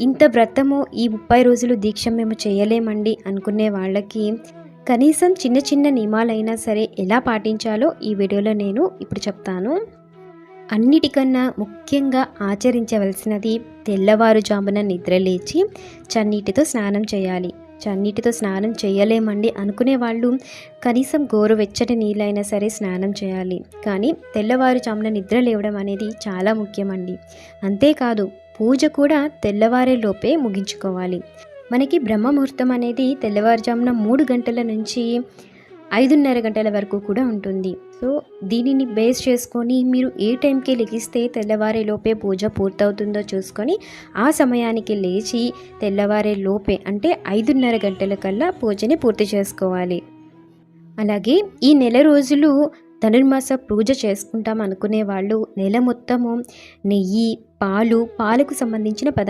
ఇంత వ్రతము ఈ ముప్పై రోజులు దీక్ష మేము చేయలేమండి అనుకునే వాళ్ళకి కనీసం చిన్న చిన్న నియమాలైనా సరే ఎలా పాటించాలో ఈ వీడియోలో నేను ఇప్పుడు చెప్తాను. అన్నిటికన్నా ముఖ్యంగా ఆచరించవలసినది తెల్లవారుజామున నిద్రలేచి చన్నీటితో స్నానం చేయాలి. చన్నీటితో స్నానం చేయలేమండి అనుకునే వాళ్ళు కనీసం గోరువెచ్చటి నీళ్ళైనా సరే స్నానం చేయాలి. కానీ తెల్లవారుజామున నిద్ర లేవడం అనేది చాలా ముఖ్యమండి. అంతేకాదు పూజ కూడా తెల్లవారే లోపే ముగించుకోవాలి. మనకి బ్రహ్మముహూర్తం అనేది తెల్లవారుజామున మూడు గంటల నుంచి ఐదున్నర గంటల వరకు కూడా ఉంటుంది. సో దీనిని బేస్ చేసుకొని మీరు ఏ టైంకి లెగిస్తే తెల్లవారే లోపే పూజ పూర్తవుతుందో చూసుకొని ఆ సమయానికి లేచి తెల్లవారే లోపే అంటే ఐదున్నర గంటల కల్లా పూజని పూర్తి చేసుకోవాలి. అలాగే ఈ నెల రోజులు ధనుర్మాస పూజ చేసుకుంటాం అనుకునే వాళ్ళు నెల మొత్తము నెయ్యి పాలు పాలకు సంబంధించిన పదార్థాలు